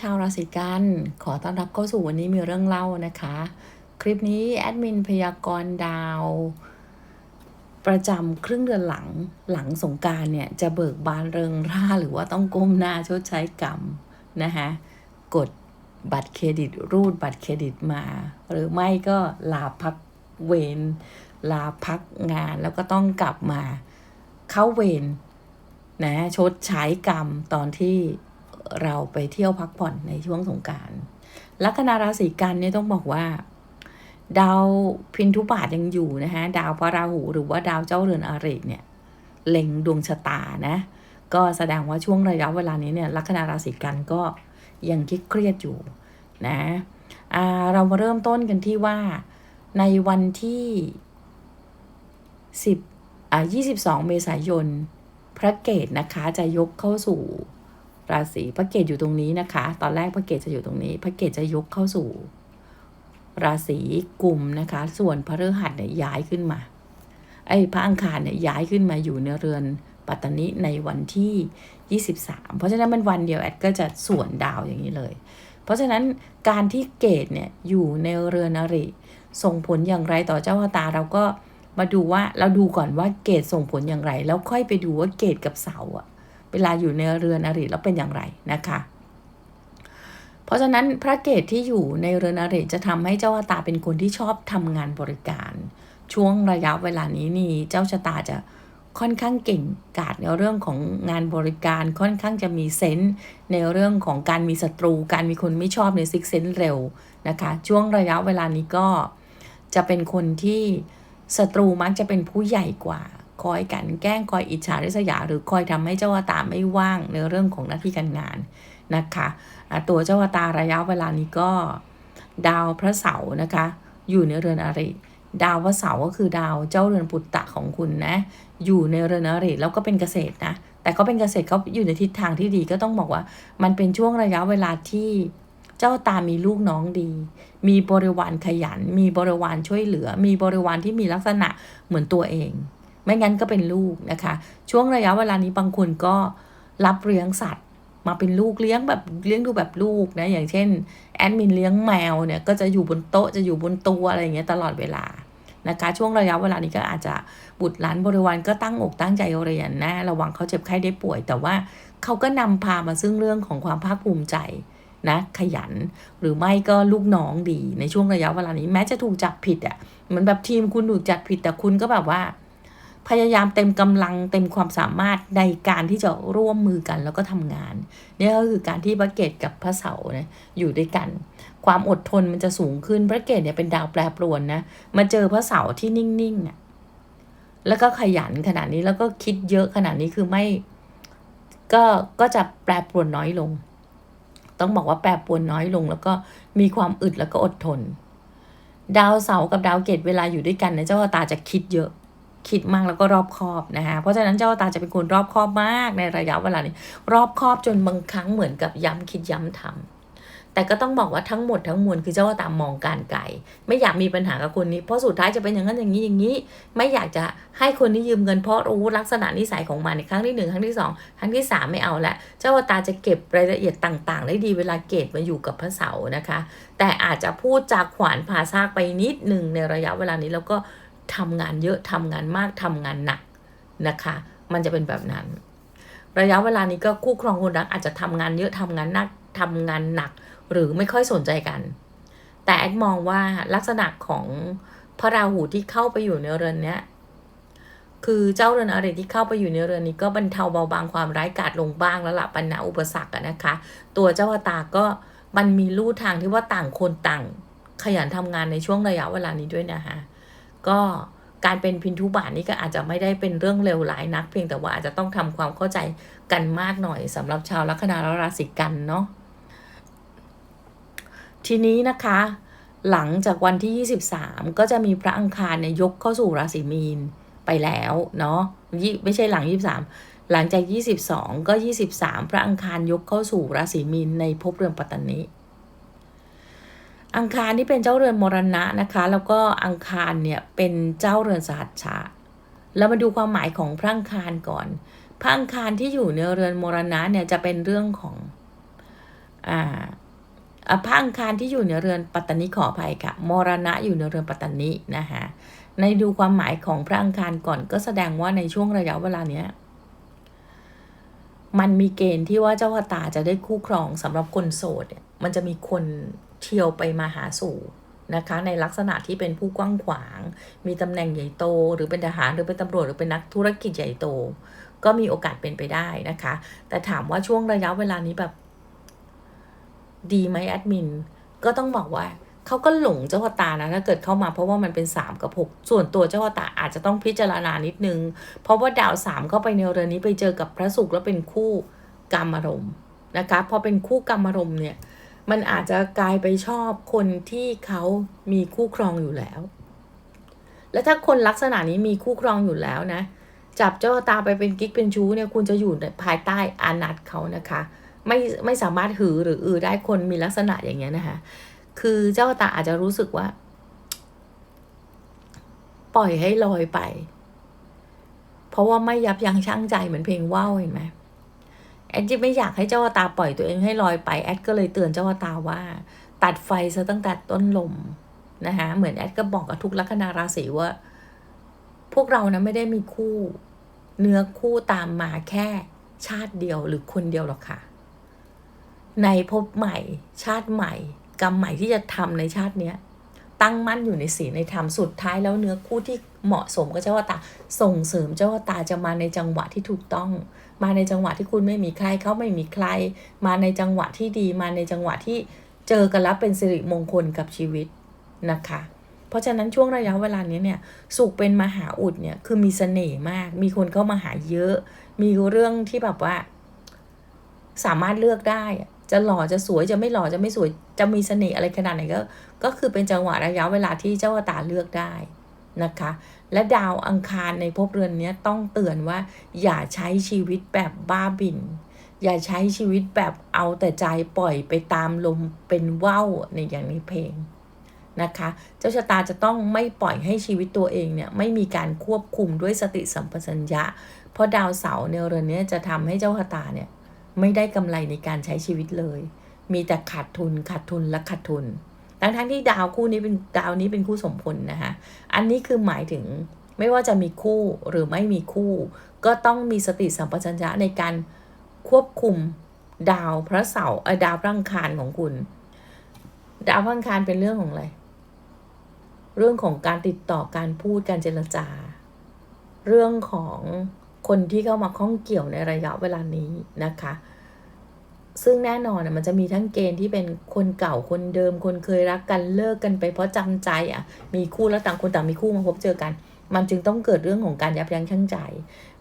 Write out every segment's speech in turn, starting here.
ชาวราศีกัน ขอต้อนรับเข้าสู่วันนี้มีเรื่องเล่านะคะ คลิปนี้แอดมินพยากรณ์ดาว ประจำครึ่งเดือนหลังหลังสงการเนี่ย จะเบิกบานเริงร่าหรือว่าต้องก้มหน้าชดใช้กรรมนะคะกดบัตรเครดิตรูดบัตรเครดิตมา หรือไม่ก็ลาพักเวรลาพักงานแล้วก็ต้องกลับมาเข้าเวรนะชดใช้กรรมตอนที่ เราไปเที่ยวพักผ่อนในช่วงสงการลัคนาราศีกันเนี่ยต้องบอกว่า ดาวพินทุบาทยังอยู่นะคะดาวพระราหูหรือว่าดาวเจ้าเรือนอาริเนี่ยเล็งดวงชะตานะก็แสดงว่าช่วงระยะเวลานี้เนี่ยลัคนาราศีกันก็ยังคิดเครียดอยู่นะเรามาเริ่มต้นกันที่ว่าในวันที่ 10อ่า22 เมษายน พระเกตนะคะจะยกเข้าสู่ ราศีพระเกตอยู่ตรงนี้นะคะ ตอนแรกพระเกตจะอยู่ตรงนี้ พระเกตจะยกเข้าสู่ ราศีกลุ่มนะคะ ส่วนพระฤหัสเนี่ยย้ายขึ้นมา ไอ้พระอังคารเนี่ยย้ายขึ้นมาอยู่ในเรือนปัตตานิในวันที่ 23 เพราะฉะนั้นมันวันเดียวแอดก็จะส่วนดาวอย่างนี้เลย เพราะฉะนั้นการที่เกตเนี่ยอยู่ในเรือนอริ ส่งผลอย่างไรต่อเจ้าชะตาเราก็มาดูว่าเราดูก่อนว่าเกตส่งผลอย่างไร แล้วค่อยไปดูว่าเกตกับเสาอะ เวลาอยู่ในเรือนอริแล้วเป็นอย่างไรนะคะเพราะฉะนั้นพระเกตที่อยู่ในเรือนอริจะทำให้เจ้าชะตาเป็นคนที่ชอบทำงานบริการ ช่วงระยะเวลานี้นี่เจ้าชะตาจะค่อนข้างเก่งกาจในเรื่องของงานบริการค่อนข้างจะมีเซนส์ในเรื่องของการมีศัตรู การมีคนไม่ชอบในซิกเซนส์เร็วนะคะช่วงระยะเวลานี้ก็จะเป็นคนที่ศัตรูมักจะเป็นผู้ใหญ่กว่า คอยกันแกล้งคอยอิจฉาริษยา หรือคอยทำให้เจ้าตาไม่ว่างในเรื่องของหน้าที่การงานนะคะตัวเจ้าตาระยะเวลานี้ก็ดาวพระเสาร์นะคะ อยู่ในเรือนอริ ดาวพระเสาร์ก็คือดาวเจ้าเรือนปุตตะของคุณนะอยู่ในเรือนอริแล้วก็เป็นเกษตรนะแต่ก็เป็นเกษตรเขาอยู่ในทิศทางที่ดีก็ต้องบอกว่า มันเป็นช่วงระยะเวลาที่เจ้าตามีลูกน้องดี มีบริวารขยัน มีบริวารช่วยเหลือ มีบริวารที่มีลักษณะเหมือนตัวเอง ไม่งั้นก็เป็นลูกนะคะ ช่วงระยะเวลานี้บางคนก็รับเลี้ยงสัตว์มาเป็นลูกเลี้ยงแบบเลี้ยงดูแบบลูกนะอย่างเช่นแอดมินเลี้ยงแมวเนี่ยก็จะอยู่บนโต๊ะจะอยู่บนตัวอะไรอย่างเงี้ยตลอดเวลานะคะช่วงระยะเวลานี้ก็อาจจะบุตรหลานบริวารก็ตั้งอกตั้งใจเรียนนะระวังเขาเจ็บไข้ได้ป่วย แต่ว่าเขาก็นำพามาซึ่งเรื่องของความภาคภูมิใจนะขยันหรือไม่ก็ลูกน้องดีในช่วงระยะเวลานี้แม้จะถูกจับผิดอะ่ะเหมือนแบบทีมคุณถูกจับผิดแต่คุณก็แบบว่า พยายามเต็มกำลังเต็มความสามารถในการที่จะร่วมมือกันแล้วก็ทำงานนี่ก็คือการที่พระเกตกับพระเสาเนี่ยอยู่ด้วยกัน ความอดทนมันจะสูงขึ้นพระเกตเนี่ยเป็นดาวแปรปรวนนะมาเจอพระเสาที่นิ่งๆอะแล้วก็ขยันขนาดนี้แล้วก็คิดเยอะขนาดนี้คือไม่ ก็ก็จะแปรปรวนน้อยลง ต้องบอกว่าแปรปรวนน้อยลง แล้วก็มีความอึดแล้วก็อดทน ดาวเสาร์กับดาวเกตเวลาอยู่ด้วยกันเนี่ยเจ้าตาจะคิดเยอะ คิดมากแล้วก็รอบคอบนะคะเพราะฉะนั้นเจ้าตาจะเป็นคนรอบคอบมากในระยะเวลานี้รอบคอบจนบางครั้งเหมือนกับย้ำคิดย้ำทำแต่ก็ต้องบอกว่าทั้งหมดทั้งมวลคือเจ้าตามองการไกลไม่อยากมีปัญหากับคนนี้เพราะสุดท้ายจะเป็นอย่างนั้นอย่างนี้อย่างนี้ ไม่อยากจะให้คนที่ยืมเงินเพราะรู้ลักษณะนิสัยของมันครั้งที่หนึ่งครั้งที่สองครั้งที่สามไม่เอาละเจ้าตาจะเก็บรายละเอียดต่าง ๆ ได้ดีเวลาเกตมาอยู่กับพระเสาร์นะคะ แต่อาจจะพูดจากขวานผ่าซากไปนิดหนึ่งในระยะเวลานี้แล้วก็ ทำงานเยอะทำงานมากทำงานหนักนะคะ มันจะเป็นแบบนั้น ระยะเวลานี้ก็คู่ครองคนรักอาจจะทำงานเยอะทำงานหนักทำงานหนัก หรือไม่ค่อยสนใจกัน แต่แอดมองว่าลักษณะของพระราหูที่เข้าไปอยู่ในเรือนเนี้ยคือเจ้าเรือนอะไรที่เข้าไปอยู่ในเรือนนี้ก็บรรเทาเบาบางความร้ายกาจลงบ้างแล้วละปัญหาอุปสรรคนะคะ ตัวเจ้าตาก็มันมีลู่ทางที่ว่าต่างคนต่าง ขยันทำงานในช่วงระยะเวลานี้ด้วยนะคะ ก็การเป็นพินทุบาทนี่ก็อาจจะไม่ได้เป็นเรื่องเร็วหลายนัก เพียงแต่ว่าอาจจะต้องทำความเข้าใจกันมากหน่อยสำหรับชาวลัคนาราศีกันเนาะทีนี้นะคะ หลังจากวันที่ 23 ก็จะมีพระอังคารเนี่ยยกเข้าสู่ราศีมีนไปแล้วเนาะไม่ใช่หลัง 23 หลังจาก 22 ก็ 23 พระอังคารยกเข้าสู่ราศีมีนในภพเรือนปัตตานี อังคารที่เป็นเจ้าเรือนมรณะนะคะ แล้วก็อังคารเนี่ยเป็นเจ้าเรือนสหัสชาเรามาดูความหมายของพระอังคารก่อนพระอังคารที่อยู่ในเรือนมรณะเนี่ยจะเป็นเรื่องของอ่าพระอังคารที่อยู่ในเรือนปัตตนิขออภัยค่ะมรณะอยู่ในเรือนปัตตนินะคะในดูความหมายของพระอังคารก่อนก็แสดงว่าในช่วงระยะเวลาเนี้ยมันมีเกณฑ์ที่ว่าเจ้าชะตาจะได้คู่ครองสำหรับคนโสดเนี่ยมันจะมีคน เที่ยวไปมาหาสู่นะคะในลักษณะที่เป็นผู้กว้างขวาง มีตำแหน่งใหญ่โต หรือเป็นทหารหรือเป็นตำรวจหรือเป็นนักธุรกิจใหญ่โต ก็มีโอกาสเป็นไปได้นะคะ แต่ถามว่าช่วงระยะเวลานี้แบบ ดีไหมแอดมิน ก็ต้องบอกว่าเขาก็หลงเจ้าตานะถ้าเกิดเข้ามาเพราะว่ามันเป็น3กับ6ส่วนตัวเจ้าชะตาอาจจะต้องพิจารณานิดนึง เพราะว่าดาวสามเข้าไปในเรือนนี้ไปเจอกับพระศุกร์แล้วเป็นคู่กรรมอารมณ์นะคะพอเป็นคู่กรรมอารมณ์เนี่ย มันอาจจะกลายไปชอบคนที่เขามีคู่ครองอยู่แล้ว แล้วถ้าคนลักษณะนี้มีคู่ครองอยู่แล้วนะ จับเจ้าตาไปเป็นกิ๊กเป็นชู้เนี่ยคุณจะอยู่ภายใต้อานัตเขานะคะ ไม่ไม่สามารถหือหรืออือได้คนมีลักษณะอย่างเงี้ยนะคะ คือเจ้าตาอาจจะรู้สึกว่า ปล่อยให้ลอยไป เพราะว่าไม่ยับยั้งชั่งใจเหมือนเพลงว่าวเห็นไหม แอดจะไม่อยากให้เจ้าวตาปล่อยตัวเองให้ลอยไปแอดก็เลยเตือนเจ้าวตาว่า ตัดไฟซะตั้งแต่ต้นลมนะคะเหมือนแอดก็บอกกับทุกลัคนาราศีว่า พวกเรานะไม่ได้มีคู่ เนื้อคู่ตามมาแค่ชาติเดียวหรือคนเดียวหรอกค่ะ ในภพใหม่ ชาติใหม่ กรรมใหม่ที่จะทำในชาติเนี้ย ตั้งมั่นอยู่ในศีลในธรรมสุดท้ายแล้วเนื้อคู่ที่เหมาะสมกับเจ้าวตาส่งเสริมเจ้าวตาจะมาในจังหวะที่ถูกต้อง มาในจังหวะที่คุณไม่มีใครเขาไม่มีใคร มาในจังหวะที่ดี มาในจังหวะที่เจอกันแล้วเป็นสิริมงคลกับชีวิตนะคะ เพราะฉะนั้นช่วงระยะเวลานี้เนี่ยสุขเป็นมหาอุดเนี่ยคือมีเสน่ห์มาก มีคนเข้ามาหาเยอะ มีเรื่องที่แบบว่า สามารถเลือกได้จะหล่อจะสวยจะไม่หล่อจะไม่สวยจะมีเสน่ห์อะไรขนาดไหนก็ ก็คือเป็นจังหวะระยะเวลาที่เจ้าตาเลือกได้นะคะ และดาวอังคารในภพเรือนนี้ต้องเตือนว่า อย่าใช้ชีวิตแบบบ้าบิน อย่าใช้ชีวิตแบบเอาแต่ใจปล่อยไปตามลมเป็นว่าวในอย่างนี้เพลงนะคะ เจ้าชะตาจะต้องไม่ปล่อยให้ชีวิตตัวเองเนี่ยไม่มีการควบคุมด้วยสติสัมปชัญญะ เพราะดาวเสาร์ในเรือนนี้จะทำให้เจ้าชะตาเนี่ยไม่ได้กำไรในการใช้ชีวิตเลย มีแต่ขาดทุนขาดทุนและขาดทุน ทั้งทั้งที่ดาวคู่นี้เป็นดาวนี้เป็นคู่สมพลนะคะ อันนี้คือหมายถึงไม่ว่าจะมีคู่หรือไม่มีคู่ ก็ต้องมีสติสัมปชัญญะในการควบคุมดาวพระเสาร์ดาวพระอังคารของคุณ ดาวพระอังคารเป็นเรื่องของอะไร เรื่องของการติดต่อการพูดการเจรจา เรื่องของคนที่เข้ามาข้องเกี่ยวในระยะเวลานี้นะคะ ซึ่งแน่นอนนะมันจะมีทั้งเกณฑ์ที่เป็นคนเก่าคนเดิม คนเคยรักกันเลิกกันไปเพราะจำใจอะ มีคู่แล้วต่างคนต่างมีคู่มาพบเจอกัน มันจึงต้องเกิดเรื่องของการยับยั้งชั่งใจ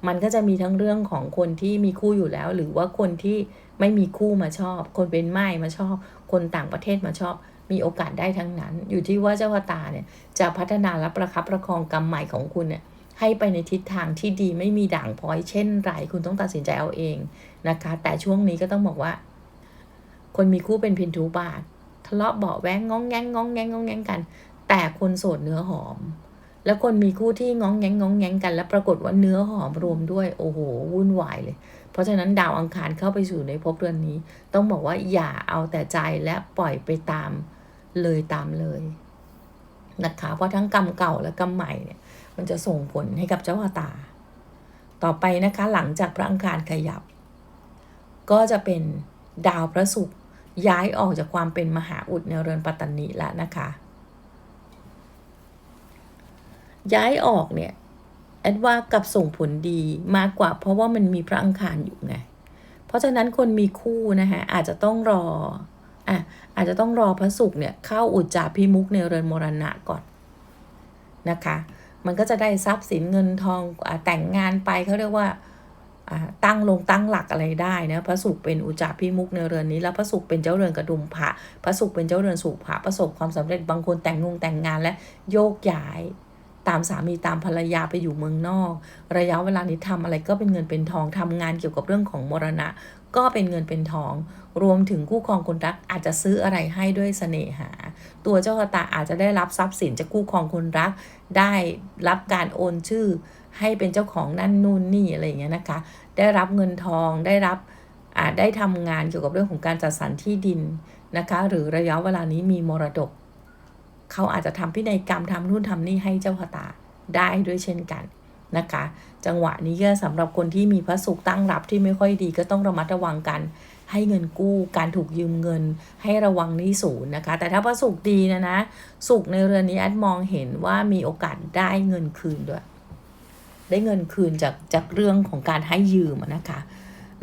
มันก็จะมีทั้งเรื่องของคนที่มีคู่อยู่แล้ว หรือว่าคนที่ไม่มีคู่มาชอบ คนเป็นไม้มาชอบ คนต่างประเทศมาชอบ มีโอกาสได้ทั้งนั้น อยู่ที่ว่าเจ้าตาเนี่ยจะพัฒนาและประคับประคองกรรมใหม่ของคุณเนี่ย ให้ไปในทิศทางที่ดีไม่มีด่างพ้อยเช่นไรคุณต้องตัดสินใจเอาเองนะคะ แต่ช่วงนี้ก็ต้องบอกว่า คนมีคู่เป็นพินทุบาททะเลาะเบาแวงง้องแงงง้องแงงง้องแงงกัน แต่คนโสดเนื้อหอม แล้วคนมีคู่ที่ง้องแงงง้องแงงกัน แล้วปรากฏว่าเนื้อหอมรวมด้วยโอ้โหวุ่นวายเลย เพราะฉะนั้นดาวอังคารเข้าไปสู่ในภพเรือนนี้ ต้องบอกว่าอย่าเอาแต่ใจและปล่อยไปตามเลยตามเลยนะคะเพราะทั้งกรรมเก่าและกรรมใหม่เนี่ย มันจะส่งผลให้กับเจ้าตา ต่อไปนะคะหลังจากพระอังคารขยับ ก็จะเป็นดาวพระศุกร์ย้ายออกจากความเป็นมหาอุดในเรือนปัตตานีแล้วนะคะ ย้ายออกเนี่ยแอดว่ากับส่งผลดีมากกว่าเพราะว่ามันมีพระอังคารอยู่ไง เพราะฉะนั้นคนมีคู่นะคะอาจจะต้องรออะอาจจะต้องรอพระศุกร์เนี่ยเข้าอุจจาพิมุกในเรือนมรณะก่อนนะคะ มันก็จะได้ทรัพย์สินเงินทองอแต่งงานไปเขาเรียกว่าตั้งลงตั้งหลักอะไรได้นะพระศุกร์เป็นอุจจาพิมุกในเรือนนี้ แล้วพระศุกร์เป็นเจ้าเรือนกระดุมพระพระศุกร์เป็นเจ้าเรือนสุภะประสบความสำเร็จบางคนแต่งงงแต่งงานและโยกย้ายตามสามีตามภรรยาไปอยู่เมืองนอก ระยะเวลานี้ทำอะไรก็เป็นเงินเป็นทองทำงานเกี่ยวกับเรื่องของมรณะ ก็เป็นเงินเป็นทอง รวมถึงคู่ครองคนรักอาจจะซื้ออะไรให้ด้วยเสน่หา ตัวเจ้าชะตาอาจจะได้รับทรัพย์สินจากคู่ครองคนรัก ได้รับการโอนชื่อ ให้เป็นเจ้าของนั่นนู่นนี่อะไรอย่างเงี้ยนะคะ ได้รับเงินทองได้รับอาจได้ทำงานเกี่ยวกับเรื่องของการจัดสรรที่ดินนะคะ หรือระยะเวลานี้มีมรดก เขาอาจจะทำพินัยกรรมทำนู่นทำนี่ให้เจ้าชะตาได้ด้วยเช่นกัน นะคะ จังหวะนี้ก็สำหรับคนที่มีพระศุกร์ตั้งรับที่ไม่ค่อยดีก็ต้องระมัดระวังกัน ให้เงินกู้การถูกยืมเงิน ให้ระวังนี้ศูนย์นะคะ แต่ถ้าพระศุกร์ดีนะนะศุกร์ในเรือนนี้แอดมองเห็นว่ามีโอกาสได้เงินคืนด้วย ได้เงินคืนจากจากเรื่องของการให้ยืมนะคะ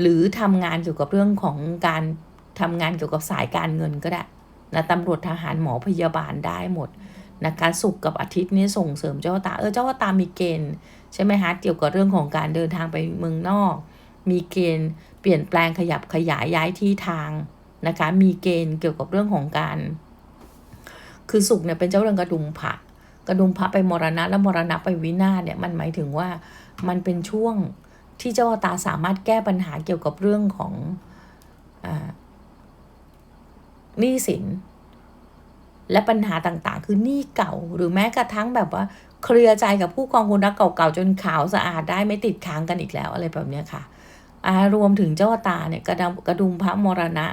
หรือทำงานเกี่ยวกับเรื่องของการทำงานเกี่ยวกับสายการเงินก็ได้นะตำรวจทหารหมอพยาบาลได้หมดนะคะศุกร์กับอาทิตย์นี้ส่งเสริมเจ้าตา เออเจ้าตามีเกณฑ์ ใช่ไหมฮะเกี่ยวกับเรื่องของการเดินทางไปเมืองนอก มีเกณฑ์เปลี่ยนแปลงขยับขยายย้ายที่ทางนะคะ มีเกณฑ์เกี่ยวกับเรื่องของการ คือสุกร์เนี่ยเป็นเจ้าเรือนกระดุมพระกระดุมพระไปมรณะแล้วมรณะไปวินาศเนี่ยมันหมายถึงว่ามันเป็นช่วงที่เจ้าตาสามารถแก้ปัญหาเกี่ยวกับเรื่องของหนี้สินและปัญหาต่างๆ คือหนี้เก่าหรือแม้กระทั่งแบบว่า เคลียร์ใจกับผู้กองคนรักเก่าๆ จนขาวสะอาดได้ไม่ติดค้างกันอีกแล้วอะไรแบบเนี้ยค่ะอารวมถึงเจ้าตาเนี่ยกระดำกระดุมพระมรณะ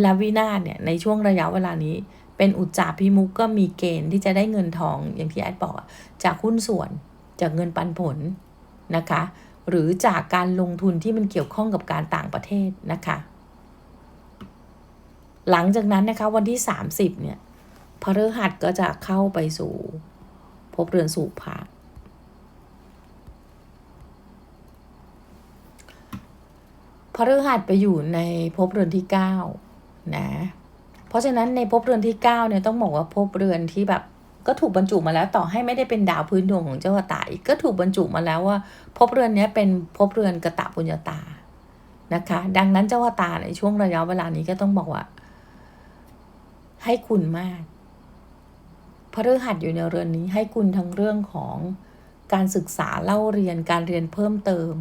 และวินาศเนี่ยในช่วงระยะเวลานี้ เป็นอุจจาพิมุกก็มีเกณฑ์ที่จะได้เงินทองอย่างที่แอดบอกจากหุ้นส่วนจากเงินปันผลนะคะ หรือจากการลงทุนที่มันเกี่ยวข้องกับการต่างประเทศนะคะ หลังจากนั้นนะคะวันที่ 30เนี่ยพฤหัสก็จะเข้าไปสู่ ภพเรือนสู่พระพฤหัสไปอยู่ในภพเรือนที่9นะ เพราะฉะนั้นในภพเรือนที่9เนี่ยต้องบอกว่าภพเรือนที่แบบก็ถูกบรรจุมาแล้วต่อให้ไม่ได้เป็นดาวพื้นดวงของเจ้าตาอีกก็ถูกบรรจุมาแล้วว่าภพเรือนนี้เป็นภพเรือนกระตะปุญญาตานะคะ ดังนั้นเจ้าตาในช่วงระยะเวลานี้ก็ต้องบอกว่า ให้คุณมาก พฤหัสอยู่ในเรือนนี้ให้คุณทั้งเรื่องของการศึกษาเล่าเรียนการเรียนเพิ่มเติม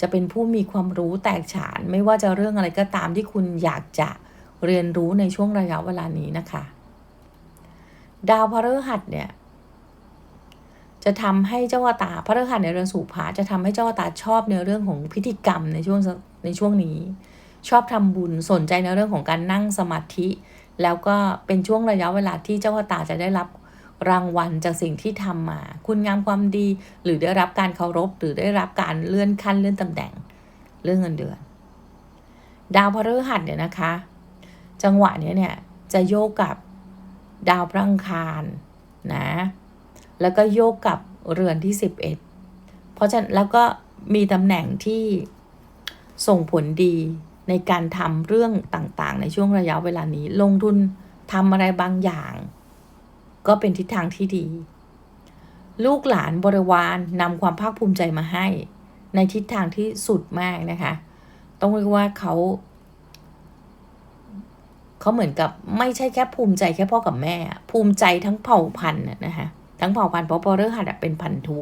จะเป็นผู้มีความรู้แตกฉาน ไม่ว่าจะเรื่องอะไรก็ตามที่คุณอยากจะเรียนรู้ในช่วงระยะเวลานี้นะคะ ดาวพฤหัสเนี่ยจะทำให้เจ้าตาพฤหัสในเรือนสู่ผาจะทำให้เจ้าตาชอบในเรื่องของพิธีกรรมในช่วงในช่วงนี้ ชอบทำบุญสนใจในเรื่องของการนั่งสมาธิ แล้วก็เป็นช่วงระยะเวลาที่เจ้าตาจะได้รับ รางวัลจากสิ่งที่ทำมา คุณงามความดี หรือได้รับการเคารพ หรือได้รับการเลื่อนขั้นเลื่อนตำแหน่ง เรื่องเงินเดือน ดาวพฤหัสเนี่ยนะคะ จังหวะนี้เนี่ยจะโยกกับดาวพระอังคารนะ แล้วก็โยกกับเรือนที่ 11 เพราะฉะนั้นแล้วก็มีตำแหน่งที่ส่งผลดีในการทำเรื่องต่างๆ ในช่วงระยะเวลานี้ ลงทุนทำอะไรบางอย่าง ก็เป็นทิศทางที่ดี ลูกหลานบริวารนำความภาคภูมิใจมาให้ ในทิศทางที่สุดมากนะคะ ต้องเรียกว่าเขาเขาเหมือนกับไม่ใช่แค่ภูมิใจแค่พ่อกับแม่ ภูมิใจทั้งเผ่าพันธุ์นะคะทั้งเผ่าพันธุ์เพราะพอเรื่องหัดเป็นพันธุ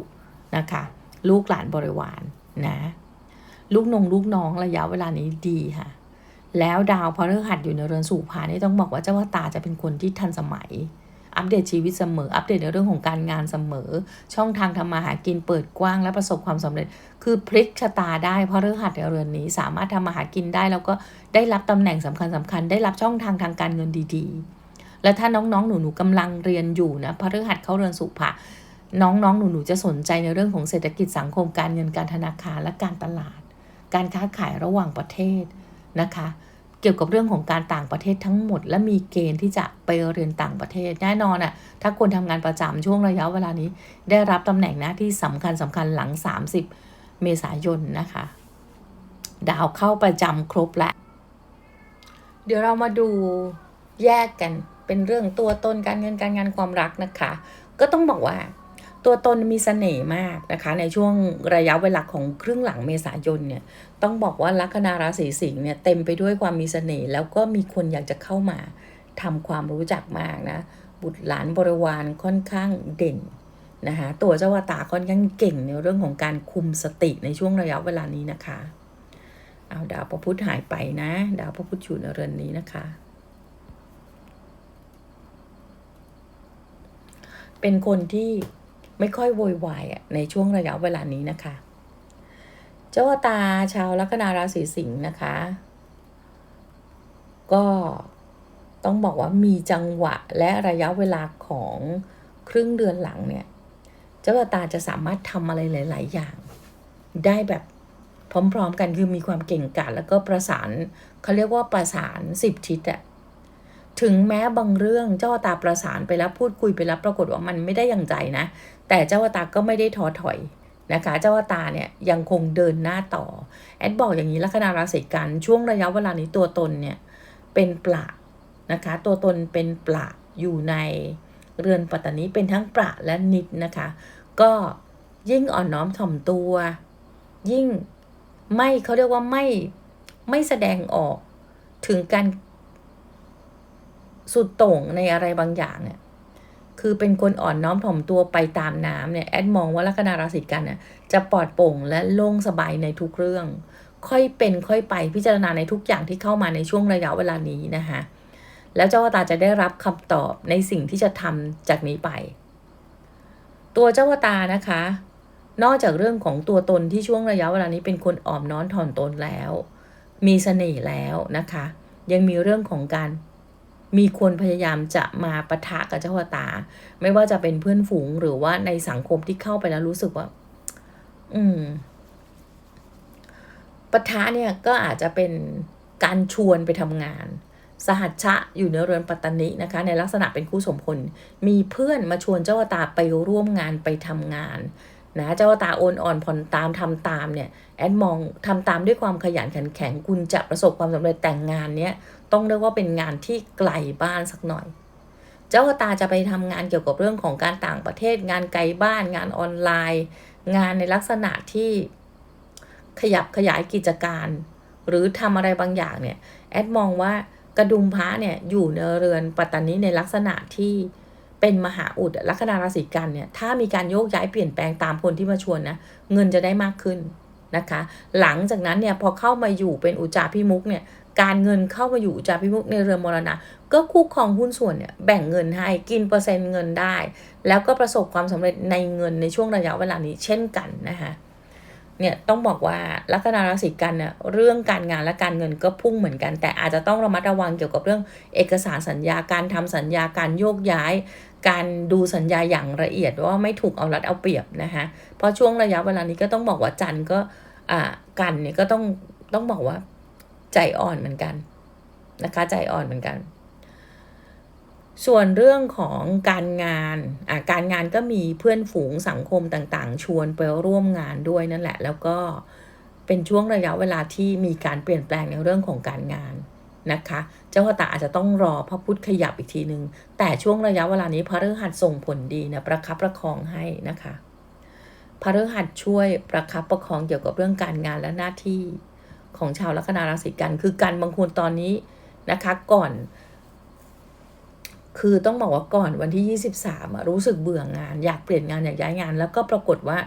นะคะ ลูกหลานบริวารนะ ลูกนงลูกน้องระยะเวลานี้ดีค่ะ แล้วดาวพฤหัสอยู่ในเรือนสู่พานี่ต้องบอกว่าเจ้าว่าตาจะเป็นคนที่ทันสมัย อัปเดตชีวิตเสมอ อัปเดตในเรื่องของการงานเสมอ ช่องทางทำมาหากินเปิดกว้างและประสบความสำเร็จ คือพลิกชะตาได้เพราะเรื่องหัสในเรือนนี้ สามารถทำมาหากินได้ แล้วก็ได้รับตำแหน่งสำคัญสคัญ ได้รับช่องทางทางการเงินดีๆ และถ้าน้องๆหนูๆกำลังเรียนอยู่นะพระฤหัสเข้าเรือนสุภะน้องๆ หนูๆ จะสนใจในเรื่องของเศรษฐกิจสังคมการเงินการธนาคารและการตลาด การค้าขายระหว่างประเทศนะคะ เกี่ยวกับเรื่องของการต่างประเทศทั้งหมด และมีเกณฑ์ที่จะไปเรียนต่างประเทศแน่นอนอะ่ะถ้าคนทำงานประจำช่วงระยะเวลานี้ ได้รับตำแหน่งหน้าที่สำคัญสำคัญหลัง 30 เมษายนนะคะ ดาวเข้าประจำครบแล้วเดี๋ยวเรามาดูแยกกันเป็นเรื่องตัวตนการเงินการงานความรักนะคะ ก็ต้องบอกว่า ตัวตนมีเสน่ห์มากนะคะ ในช่วงระยะเวลาของครึ่งหลังเมษายนเนี่ยต้องบอกว่าลัคนาราศีสิงห์เนี่ยเต็มไปด้วยความมีเสน่ห์แล้วก็มีคนอยากจะเข้ามาทำความรู้จักมากนะบุตรหลานบริวารค่อนข้างเด่นนะคะตัวเจ้าวาตาค่อนข้างเก่งในเรื่องของการคุมสติในช่วงระยะเวลานี้นะคะเอาดาวพระพุธหายไปนะ ดาวพระพุธอยู่ในเรือนนี้นะคะ เป็นคนที่ ไม่ค่อยโวยวายอะในช่วงระยะเวลานี้นะคะ เจ้าตาชาวลัคนาราศีสิงห์นะคะ ก็ต้องบอกว่ามีจังหวะและระยะเวลาของครึ่งเดือนหลังเนี่ย เจ้าตาจะสามารถทำอะไรหลาย ๆ อย่าง ได้แบบพร้อม ๆ กันคือมีความเก่งกาจแล้วก็ประสานเขาเรียกว่าประสานสิบทิศอะ ถึงแม้บางเรื่องเจ้าตาประสานไปแล้วพูดคุยไปแล้วปรากฏว่ามันไม่ได้อย่างใจนะ แต่เจ้าตาก็ไม่ได้ท้อถอยนะคะเจ้าตาเนี่ยยังคงเดินหน้าต่อ แอดบอกอย่างนี้ลัคนาราศีกันช่วงระยะเวลานี้ตัวตนเนี่ยเป็นปละนะคะตัวตนเป็นปละอยู่ในเรือนปัตตานีเป็นทั้งปละและนิดนะคะ ก็ยิ่งอ่อนน้อมถ่อมตัว ยิ่งไม่เขาเรียกว่าไม่ไม่แสดงออกถึงการ สุดโต่งในอะไรบางอย่างเนี่ยคือเป็นคนอ่อนน้อมถ่อมตัวไปตามน้ำเนี่ยแอดมองว่าลัคนาราศีกันเนี่ยจะปลอดโปร่งและโล่งสบายในทุกเรื่อง ค่อยเป็นค่อยไปพิจารณาในทุกอย่างที่เข้ามาในช่วงระยะเวลานี้นะคะแล้วเจ้าตาจะได้รับคำตอบในสิ่งที่จะทำจากนี้ไป ตัวเจ้าตานะคะ นอกจากเรื่องของตัวตนที่ช่วงระยะเวลานี้เป็นคนอ่อมน้อมถ่อมตนแล้ว มีเสน่ห์แล้วนะคะ ยังมีเรื่องของการ มีคนพยายามจะมาปะทะกับเจ้าตา ไม่ว่าจะเป็นเพื่อนฝูงหรือว่าในสังคมที่เข้าไปแล้วรู้สึกว่า อืมปะทะเนี่ยก็อาจจะเป็นการชวนไปทำงาน สหัชชะอยู่ในเรือนปัตตานินะคะ ในลักษณะเป็นคู่สมพลมีเพื่อนมาชวนเจ้าตาไปร่วมงานไปทำงานนะเจ้าตาโอนอ่อนผ่อนตามทำตามเนี่ยแอดมองทำตามด้วยความขยันขันแข็งคุณจะประสบความสำเร็จแต่งงานเนี้ย ต้องเรียกว่าเป็นงานที่ไกลบ้านสักหน่อย เจ้าตาจะไปทำงานเกี่ยวกับเรื่องของการต่างประเทศ งานไกลบ้าน งานออนไลน์ งานในลักษณะที่ขยับขยายกิจการ หรือทำอะไรบางอย่างเนี่ยแอดมองว่ากระดุมพระเนี่ยอยู่ในเรือนปัตตานีในลักษณะที่เป็นมหาอุดลัคนาราศีกันเนี่ยถ้ามีการโยกย้ายเปลี่ยนแปลงตามคนที่มาชวนนะเงินจะได้มากขึ้น นะคะ หลังจากนั้นเนี่ยพอเข้ามาอยู่เป็นอุจจาพิมุกเนี่ยการเงินเข้ามาอยู่อุจาพิมุกในเรือนมรณะ ก็คู่ครองหุ้นส่วนเนี่ยแบ่งเงินให้กินเปอร์เซ็นต์เงินได้ แล้วก็ประสบความสำเร็จในเงินในช่วงระยะเวลานี้เช่นกันนะคะเนี่ยต้องบอกว่าลัคนาราศีกันเนี่ยเรื่องการงานและการเงินก็พุ่งเหมือนกัน แต่อาจจะต้องระมัดระวังเกี่ยวกับเรื่องเอกสารสัญญาการทำสัญญาการโยกย้าย การดูสัญญาอย่างละเอียดว่าไม่ถูกเอารัดเอาเปรียบนะคะเพราะช่วงระยะเวลานี้ก็ต้องบอกว่าจันก็อ่ากันเนี่ยก็ต้องต้องบอกว่าใจอ่อนเหมือนกันนะคะใจอ่อนเหมือนกัน ส่วนเรื่องของการงานอ่าการงานก็มีเพื่อนฝูงสังคมต่างๆ ชวนไปร่วมงานด้วยนั่นแหละ แล้วก็เป็นช่วงระยะเวลาที่มีการเปลี่ยนแปลงในเรื่องของการงาน นะคะ เจ้าตาอาจจะต้องรอพระพุทธขยับอีกทีหนึ่งแต่ช่วงระยะเวลานี้พระฤหัสส่งผลดีนะประคับประคองให้นะคะพระฤหัสช่วยประคับประคองเกี่ยวกับเรื่องการงานและหน้าที่ของชาวลัคนาราศีกัน คือกันบางคนตอนนี้นะคะก่อน คือต้องบอกว่าก่อนวันที่ 23 รู้สึกเบื่องาน อยากเปลี่ยนงานอยากย้ายงาน แล้วก็ปรากฏว่า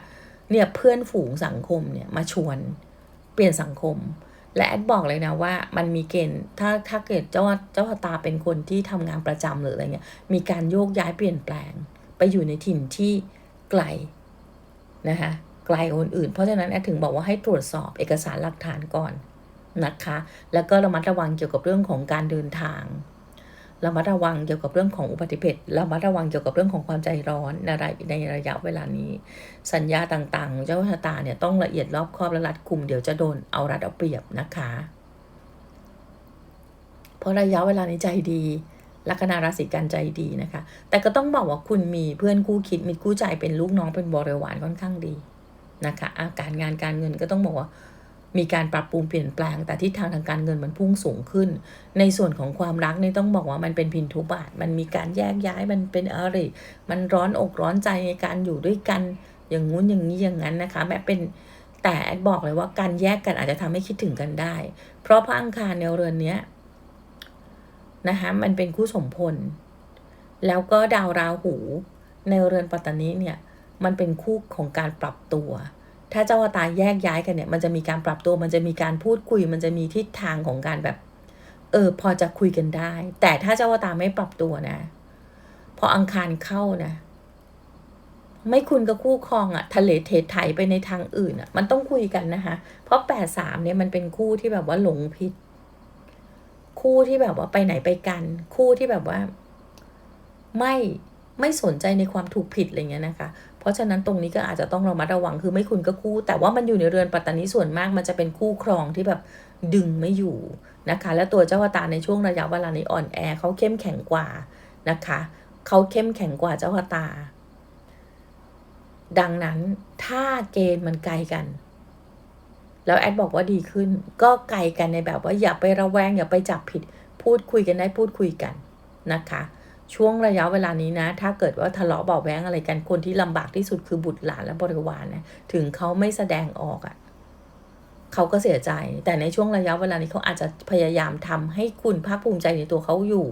เนี่ยเพื่อนฝูงสังคมเนี่ยมาชวนเปลี่ยนสังคม และแอดบอกเลยนะว่ามันมีเกณฑ์ถ้าถ้าเกิดเจ้าเจ้าตาเป็นคนที่ทำงานประจำหรืออะไรเงี้ยมีการโยกย้ายเปลี่ยนแปลง ไปอยู่ในถิ่นที่ไกลนะคะไกลคนอื่น เพราะฉะนั้นแอดถึงบอกว่าให้ตรวจสอบเอกสารหลักฐานก่อนนะคะ แล้วก็ระมัดระวังเกี่ยวกับเรื่องของการเดินทาง ระมัดระวังเกี่ยวกับเรื่องของอุบัติเหตุระมัดระวังเกี่ยวกับเรื่องของความใจร้อนในในระยะเวลานี้ สัญญาต่างๆ เจ้าชะตาเนี่ยต้องละเอียดรอบคอบและรัดกุมเดี๋ยวจะโดนเอารัดเอาเปรียบนะคะ เพราะระยะเวลานี้ใจดีลัคนาราศีกันใจดีนะคะ แต่ก็ต้องบอกว่าคุณมีเพื่อนคู่คิดมีคู่ใจเป็นลูกน้องเป็นบริวารค่อนข้างดีนะคะอาการงานการเงินก็ต้องบอกว่า มีการปรับปรุงเปลี่ยนแปลง แต่ทิศทางทางการเงินมันพุ่งสูงขึ้น ในส่วนของความรักนี่ต้องบอกว่ามันเป็นพินทุบาท มันมีการแยกย้ายมันเป็นอะไรมันร้อนอกร้อนใจในการอยู่ด้วยกัน อย่างงู้นอย่างนี้อย่างนั้นนะคะแม้เป็นแต่บอกเลยว่าการแยกกันอาจจะทำให้คิดถึงกันได้ เพราะพระอังคารในเรือนเนี้ยนะคะมันเป็นคู่สมพล แล้วก็ดาวราหูในเรือนปัตตานีเนี่ย มันเป็นคู่ของการปรับตัว ถ้าเจ้าตาแยกย้ายกันเนี่ย มันจะมีการปรับตัว มันจะมีการพูดคุย มันจะมีทิศทางของการแบบ เออ พอจะคุยกันได้ แต่ถ้าเจ้าตาไม่ปรับตัวนะ พออังคารเข้านะ ไม่คุณกับคู่ครองอะทะเลเทไถไปในทางอื่นอะมันต้องคุยกันนะคะ เพราะแปดสามเนี่ยมันเป็นคู่ที่แบบว่าหลงพิษ คู่ที่แบบว่าไปไหนไปกัน คู่ที่แบบว่า ไม่ไม่สนใจในความถูกผิดอะไรเงี้ยนะคะ เพราะฉะนั้นตรงนี้ก็อาจจะต้องระมัดระวังคือไม่คุณก็คู่ แต่ว่ามันอยู่ในเรือนปัตตานีส่วนมากมันจะเป็นคู่ครองที่แบบดึงไม่อยู่นะคะ และตัวเจ้าตาในช่วงระยะเวลานี้อ่อนแอเขาเข้มแข็งกว่านะคะเขาเข้มแข็งกว่าเจ้าตาดังนั้นถ้าเกณฑ์มันไกลกันแล้วแอดบอกว่าดีขึ้น ก็ไกลกันในแบบว่าอย่าไประแวงอย่าไปจับผิด พูดคุยกันได้พูดคุยกันนะคะ ช่วงระยะเวลานี้นะ ถ้าเกิดว่าทะเลาะเบาแวงอะไรกันคนที่ลำบากที่สุดคือบุตรหลานและบริวารนะถึงเขาไม่แสดงออกอะ่ะเขาก็เสียใจ แต่ในช่วงระยะเวลานี้เขาอาจจะพยายามทำให้คุณภาคภูมิใจในตัวเขาอยู่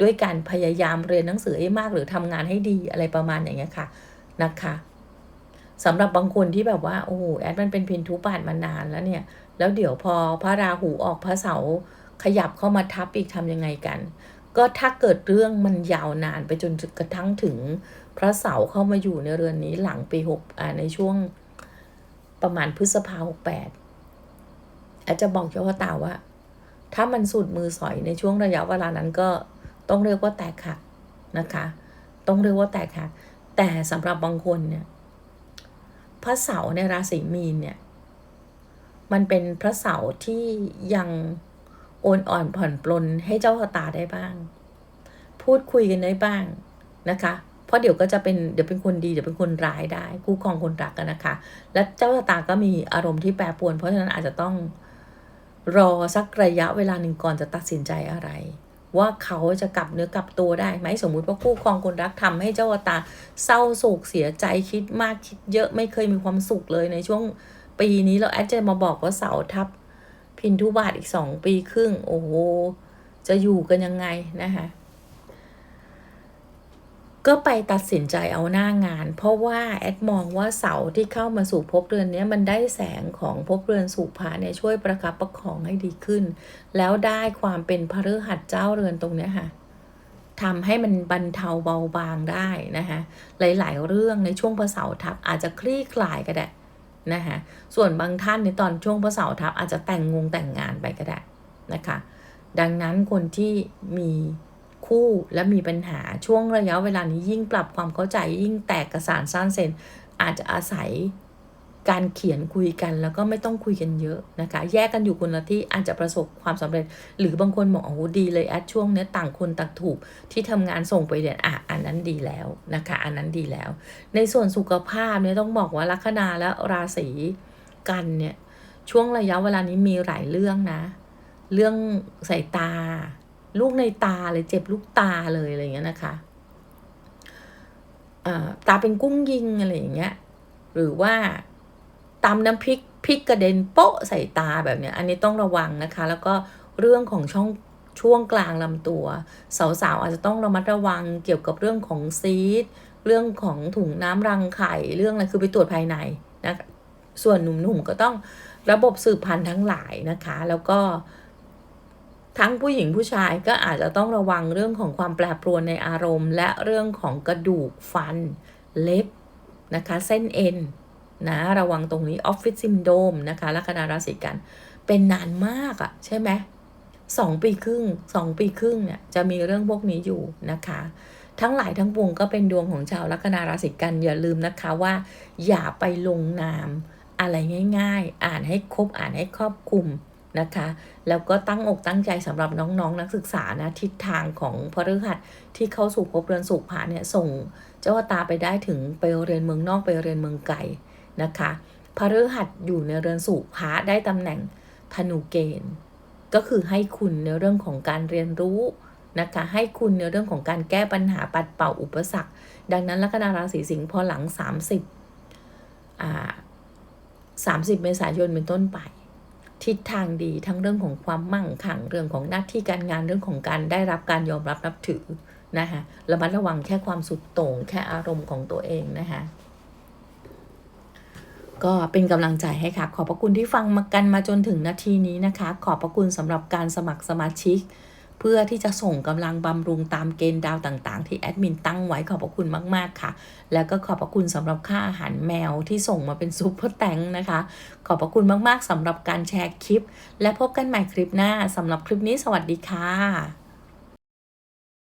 ด้วยการพยายามเรียนหนังสือให้มากหรือทำงานให้ดีอะไรประมาณอย่างเงี้ยค่ะนะคะสำหรับบางคนที่แบบว่าโอ้โหแอดมันเป็นพินทุบาทมานานแล้วเนี่ย แล้วเดี๋ยวพอพระราหูออกพระเสาขยับเข้ามาทับอีกทำยังไงกัน ก็ถ้าเกิดเรื่องมันยาวนานไปจนกระทั่งถึงพระเสาร์เข้ามาอยู่ในเรือนนี้หลังปีหกอ่าในช่วงประมาณพฤษภาหกแปดอาจจะบอกเจ้าว่าตาว่า ถ้ามันสุดมือสอยในช่วงระยะเวลานั้นก็ต้องเรียกว่าแตกหักนะคะ ต้องเรียกว่าแตกหัก แต่สำหรับบางคนเนี่ยพระเสาร์ในราศีมีนเนี่ย มันเป็นพระเสาร์ที่ยัง โอนอ่อนผ่อนปลนให้เจ้าชะตาได้บ้าง พูดคุยกันได้บ้างนะคะ เพราะเดี๋ยวก็จะเป็นเดี๋ยวเป็นคนดีเดี๋ยวเป็นคนร้ายได้คู่ครองคนรักกันนะคะ และเจ้าชะตาก็มีอารมณ์ที่แปรปรวน เพราะฉะนั้นอาจจะต้องรอสักระยะเวลาหนึ่งก่อนจะตัดสินใจอะไร ว่าเขาจะกลับเนื้อกลับตัวได้ไหมสมมุติว่าคู่ครองคนรักทำให้เจ้าตาเศร้าโศกเสียใจคิดมากคิดเยอะไม่เคยมีความสุขเลยในช่วงปีนี้เราแอดจะมาบอกว่าเสาทับ พินทุบาทอีกสองปีครึ่ง โอ้โห จะอยู่กันยังไงนะคะก็ไปตัดสินใจเอาหน้างาน เพราะว่าแอดมองว่าเสาที่เข้ามาสู่ภพเรือนนี้มันได้แสงของภพเรือนสุภาเนี่ยช่วยประคับประคองให้ดีขึ้น แล้วได้ความเป็นพฤหัสเจ้าเรือนตรงเนี้ยค่ะทำให้มันบรรเทาเบาบางได้นะคะหลาย ๆ เรื่องในช่วงพระเสาทับอาจจะคลี่คลายก็ได้ นะคะส่วนบางท่านในตอนช่วงพระเสาร์ทับอาจจะแต่งงงแต่งงานไปก็ได้นะคะ ดังนั้นคนที่มีคู่และมีปัญหาช่วงระยะเวลานี้ยิ่งปรับความเข้าใจยิ่งแตกกระสานสร้างเซนอาจจะอาศัย การเขียนคุยกันแล้วก็ไม่ต้องคุยกันเยอะนะคะ แยกกันอยู่คนละที่อาจจะประสบความสำเร็จ หรือบางคนบอกโอ้ดีเลยแอดช่วงนี้ต่างคนต่างถูกที่ทำงานส่งไปเรียนอะอันนั้นดีแล้วนะคะ อันนั้นดีแล้ว ในส่วนสุขภาพเนี่ยต้องบอกว่าลัคนาและราศีกันเนี่ยช่วงระยะเวลานี้มีหลายเรื่องนะ เรื่องสายตา ลูกในตาเลยเจ็บลูกตาเลยอะไรเงี้ยนะคะตาเป็นกุ้งยิงอะไรอย่างเงี้ยหรือว่า ตำน้ำพริกพริกกระเด็นโป๊ะใส่ตาแบบเนี้ย อันนี้ต้องระวังนะคะ แล้วก็เรื่องของช่องช่วงกลางลำตัว สาวๆอาจจะต้องระมัดระวังเกี่ยวกับเรื่องของซีดเรื่องของถุงน้ำรังไข่เรื่องอะไรคือไปตรวจภายในนะส่วนหนุ่มๆก็ต้องระบบสืบพันธุ์ทั้งหลายนะคะ แล้วก็ทั้งผู้หญิงผู้ชายก็อาจจะต้องระวังเรื่องของความแปรปรวนในอารมณ์ และเรื่องของกระดูกฟันเล็บนะคะ เส้นเอ็น นะระวังตรงนี้ออฟฟิศซิมโดมนะคะลัคนาราศีกันเป็นนานมากอะใช่ไหมสองปีครึ่งสองปีครึ่งเนี่ยจะมีเรื่องพวกนี้อยู่นะคะ ทั้งหลายทั้งปวงก็เป็นดวงของชาวลัคนาราศีกันอย่าลืมนะคะว่า อย่าไปลงนามอะไรง่าย ๆ อ่านให้ครบอ่านให้ครอบคลุมนะคะ แล้วก็ตั้งอกตั้งใจสำหรับน้องๆนนักศึกษานะทิศทางของพฤหัสที่เข้าสู่ภพเรือนสุภาเนี่ยส่งเจ้าตาไปได้ถึงไปเรียนเมืองนอกไปเรียนเมืองไกล นะคะพฤหัสอยู่ในเรือนสุภาได้ตำแหน่งธนูเกณฑ์ ก็คือให้คุณในเรื่องของการเรียนรู้นะคะให้คุณในเรื่องของการแก้ปัญหาปัดเป่าอุปสรรค ดังนั้นลัคนาราศีสิงห์พอหลัง 30อ่า30 เมษายนเป็นต้นไป ทิศทางดีทั้งเรื่องของความมั่งคั่งเรื่องของหน้าที่การงานเรื่องของการได้รับการยอมรับนับถือนะคะระมัดระวังแค่ความสุดโต่งแค่อารมณ์ของตัวเองนะคะ ก็เป็นกำลังใจให้ค่ะ ขอบพระคุณที่ฟังมากันมาจนถึงนาทีนี้นะคะ ขอบพระคุณสำหรับการสมัครสมาชิก เพื่อที่จะส่งกำลังบำรุงตามเกณฑ์ดาวต่างๆ ที่แอดมินตั้งไว้ขอบพระคุณมากๆค่ะ แล้วก็ขอบพระคุณสำหรับค่าอาหารแมวที่ส่งมาเป็นซุปเปอร์แตงนะคะ ขอบพระคุณมากๆสำหรับการแชร์คลิป และพบกันใหม่คลิปหน้าสำหรับคลิปนี้สวัสดีค่ะ